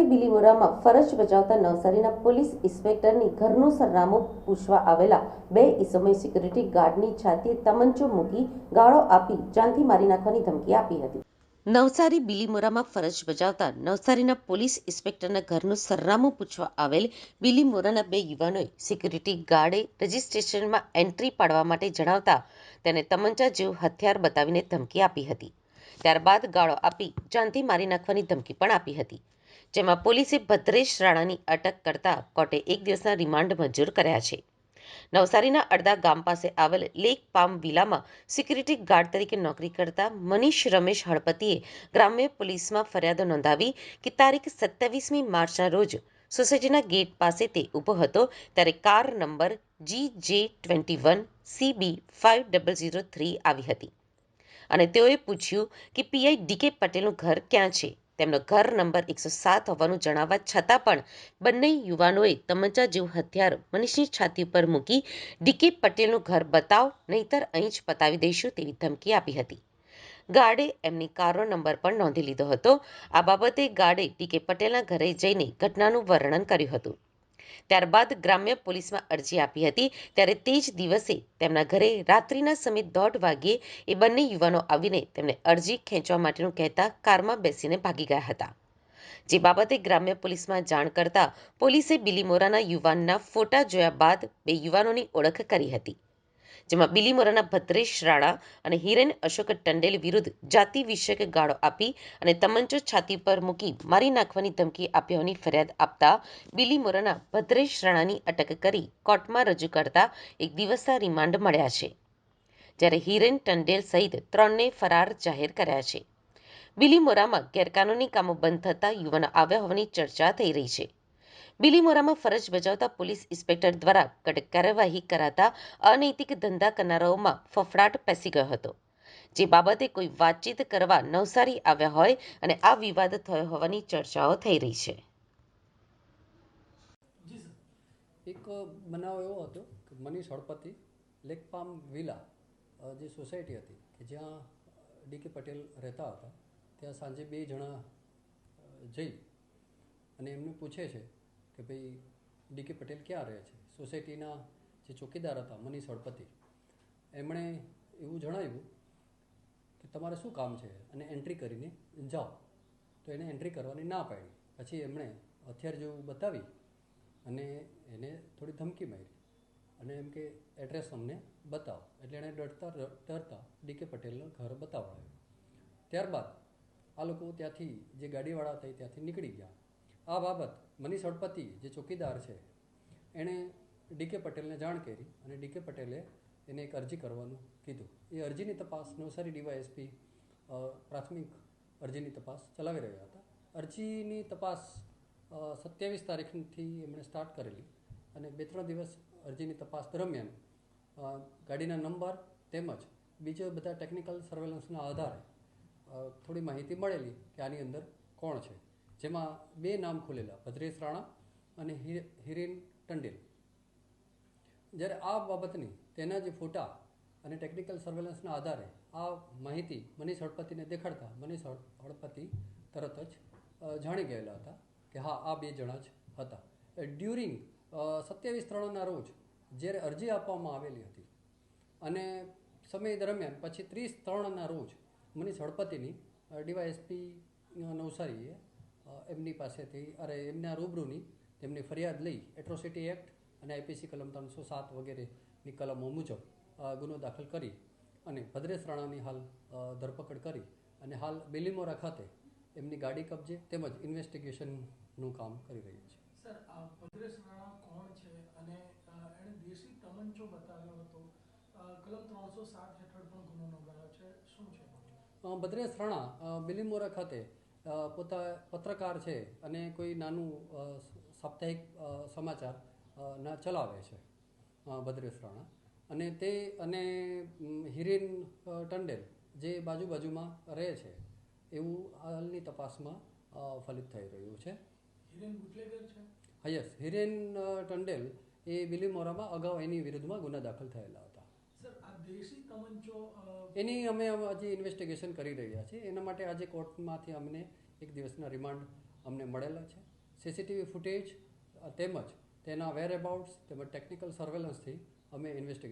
નવસારી બિલીમોરામાં ફરજ બજાવતા નવસારીના પોલીસ ઇન્સ્પેક્ટરની ઘરનું સરનામું પૂછવા આવેલા બે ઇસમોએ સિક્યુરિટી ગાર્ડની છાતીએ તમંચો મૂકી ગાળો આપી જાનથી મારી નાખવાની ધમકી આપી હતી. નવસારી બિલીમોરામાં ફરજ બજાવતા નવસારીના પોલીસ ઇન્સ્પેક્ટરના ઘરનું સરનામું પૂછવા આવેલ બિલીમોરાના બે યુવાનોએ સિક્યુરિટી ગાર્ડે રજિસ્ટ્રેશનમાં એન્ટ્રી પાડવા માટે જણાવતા તેને તમંચા જેવું હથિયાર બતાવીને ધમકી આપી હતી. ત્યારબાદ ગાળો આપી જાનથી મારી નાખવાની ધમકી પણ આપી હતી. જેમાં પોલીસે ભદ્રેશ રાણાની અટક કરતા કોર્ટે એક દિવસના રિમાન્ડ મંજૂર કર્યા છે. નવસારીના અડધા ગામ પાસે આવેલ લેક પામ વિલામાં સિક્યુરિટી ગાર્ડ તરીકે નોકરી કરતા મનીષ રમેશ હળપતિએ ગ્રામ્ય પોલીસમાં ફરિયાદ નોંધાવી કે તારીખ સત્યાવીસમી માર્ચના રોજ સોસાયટીના ગેટ પાસે તે ઊભો હતો ત્યારે car number G J twenty one CB five double zero three આવી હતી. અને તેઓએ પૂછ્યું કે પીઆઈ ડીકે પટેલનું ઘર ક્યાં છે? તેમનો ઘર નંબર એકસો સાત હોવાનું જણાવવા છતાં પણ બંને યુવાનોએ તમંચા જેવું હથિયાર મનીષની છાતી પર મૂકી ડીકે પટેલનું ઘર બતાવ, નહીતર અહીં જ પતાવી દઈશું તેવી ધમકી આપી હતી. ગાર્ડે એમની કારનો નંબર પણ નોંધી લીધો હતો. આ બાબતે ગાર્ડે ડીકે પટેલના ઘરે જઈને ઘટનાનું વર્ણન કર્યું હતું. ત્યારબાદ ગ્રામ્ય પોલીસમાં અરજી આપી હતી. ત્યારે તે જ દિવસે તેમના ઘરે રાત્રિના સમયે દોઢ વાગ્યે એ બંને યુવાનો આવીને તેમને અરજી ખેંચવા માટેનું કહેતા કારમાં બેસીને ભાગી ગયા હતા. જે બાબતે ગ્રામ્ય પોલીસમાં જાણ કરતા પોલીસે બિલીમોરાના યુવાનના ફોટા જોયા બાદ બે યુવાનોની ઓળખ કરી હતી. જેમાં બિલીમોરાના ભદ્રેશ રાણા અને હિરેન અશોક ટંડેલ વિરુદ્ધ જાતિ વિષયક ગાળો આપી અને તમંચો છાતી પર મૂકી મારી નાખવાની ધમકી આપ્યાની ફરિયાદ આપતા બિલીમોરાના ભદ્રેશ રાણાની અટક કરી કોર્ટમાં રજૂ કરતા એક દિવસના રિમાન્ડ મળ્યા છે, જ્યારે હિરેન ટંડેલ સહિત ત્રણને ફરાર જાહેર કર્યા છે. બિલીમોરામાં ગેરકાનૂની કામો બંધ થતા યુવાનો આવ્યા હોવાની ચર્ચા થઈ રહી છે. બિલીમોરામાં ફરજ બજાવતા પોલીસ ઇન્સ્પેક્ટર દ્વારા કડક કાર્યવાહી કરાતા અનૈતિક ધંધા કરનારાઓમાં ફફડાટ પેસી ગયો હતો. જે બાબતે કોઈ વાતચીત કરવા નવસારી આવ્યા હોય અને આ વિવાદ થયો હોવાની ચર્ચાઓ થઈ રહી છે. એક બનાવ એવો હતો કે Manish Halpati, lake palm villa જે સોસાયટી હતી કે જ્યાં ડી કે પટેલ રહેતા હતા, ત્યાં સાંજે બે જણા જઈ અને એમને પૂછે છે કે ભાઈ ડી કે પટેલ ક્યાં રહે છે? સોસાયટીના જે ચોકીદાર હતા, મનીષ હળપતિ, એમણે એવું જણાવ્યું કે તમારે શું કામ છે? અને એન્ટ્રી કરીને જાઓ. તો એને એન્ટ્રી કરવાની ના પાડી. પછી એમણે હથિયાર જેવું બતાવી અને એને થોડી ધમકી મારી. અને એમ કે એડ્રેસ અમને બતાવો. એટલે એણે ડરતા ડરતા ડીકે પટેલનું ઘર બતાવડાવ્યું. ત્યારબાદ આ લોકો ત્યાંથી જે ગાડીવાળા હતા એ ત્યાંથી નીકળી ગયા. આ બાબત મનીષ હળપતિ જે ચોકીદાર છે, એણે ડીકે પટેલને જાણ કરી અને ડીકે પટેલે એને એક અરજી કરવાનું કીધું. એ અરજીની તપાસ નવસારી ડીવાયએસપી પ્રાથમિક અરજીની તપાસ ચલાવી રહ્યા હતા. અરજીની તપાસ સત્યાવીસ તારીખથી એમણે સ્ટાર્ટ કરેલી અને બે ત્રણ દિવસ અરજીની તપાસ દરમિયાન ગાડીના નંબર તેમજ બીજા બધા ટેકનિકલ સર્વેલન્સના આધારે થોડી માહિતી મળેલી કે આની અંદર કોણ છે. જેમાં બે નામ ખુલેલા, ભદ્રેશ રાણા અને હિરેન ટંડેલ. જ્યારે આ બાબતની તેના જે ફોટા અને ટેકનિકલ સર્વેલન્સના આધારે આ માહિતી મનીષ હળપતિને દેખાડતા મનીષ હળ- હળપતિ તરત જ જાણી ગયેલા હતા કે હા, આ બે જણા જ હતા. ડ્યુરિંગ સત્યાવીસ ત્રણના રોજ જ્યારે અરજી આપવામાં આવેલી હતી અને સમય દરમિયાન પછી ત્રીસ ત્રણના રોજ મનીષ હળપતિની ડીવાયએસપી નવસારીએ એમની પાસેથી અરે એમના રૂબરૂની તેમની ફરિયાદ લઈ એટ્રોસિટી એક્ટ અને આઈપીસી કલમ ત્રણસો સાત વગેરેની કલમો મુજબ ગુનો દાખલ કરી અને ભદ્રેશ રાણાની હાલ ધરપકડ કરી અને હાલ બેલીમોરા ખાતે એમની ગાડી કબજે તેમજ ઇન્વેસ્ટિગેશનનું કામ કરી રહ્યું છે. સર આ ભદ્રેશ રાણા કોણ છે? અને એણે દેશી તમંચો બતાવ્યો હતો. કલમ ત્રણસો સાત હેઠળ પણ ગુનો નોંધાયો છે. શું છે? ભદ્રેશ રાણા બિલીમોરા ખાતે પોતા પત્રકાર છે અને કોઈ નાનું સાપ્તાહિક સમાચાર ના ચલાવે છે ભદ્રેશ રાણા અને તે અને હિરેન ટંડેલ જે બાજુ બાજુમાં રહે છે એવું હાલની તપાસમાં ફલિત થઈ રહ્યું છે. યસ. હિરેન ટંડેલ એ બિલીમોરામાં અગાઉ એની વિરુદ્ધમાં ગુના દાખલ થયેલા હતા દેશી તમંચો એની અમે હજી ઇન્વેસ્ટિગેશન કરી રહ્યા છીએ. એના માટે આજે કોર્ટમાંથી અમને એક દિવસના રિમાન્ડ અમને મળેલા છે. સીસીટીવી ફૂટેજ તેમજ તેના વેર એબાઉટ્સ તેમજ ટેકનિકલ સર્વેલન્સથી અમે ઇન્વેસ્ટિગેટ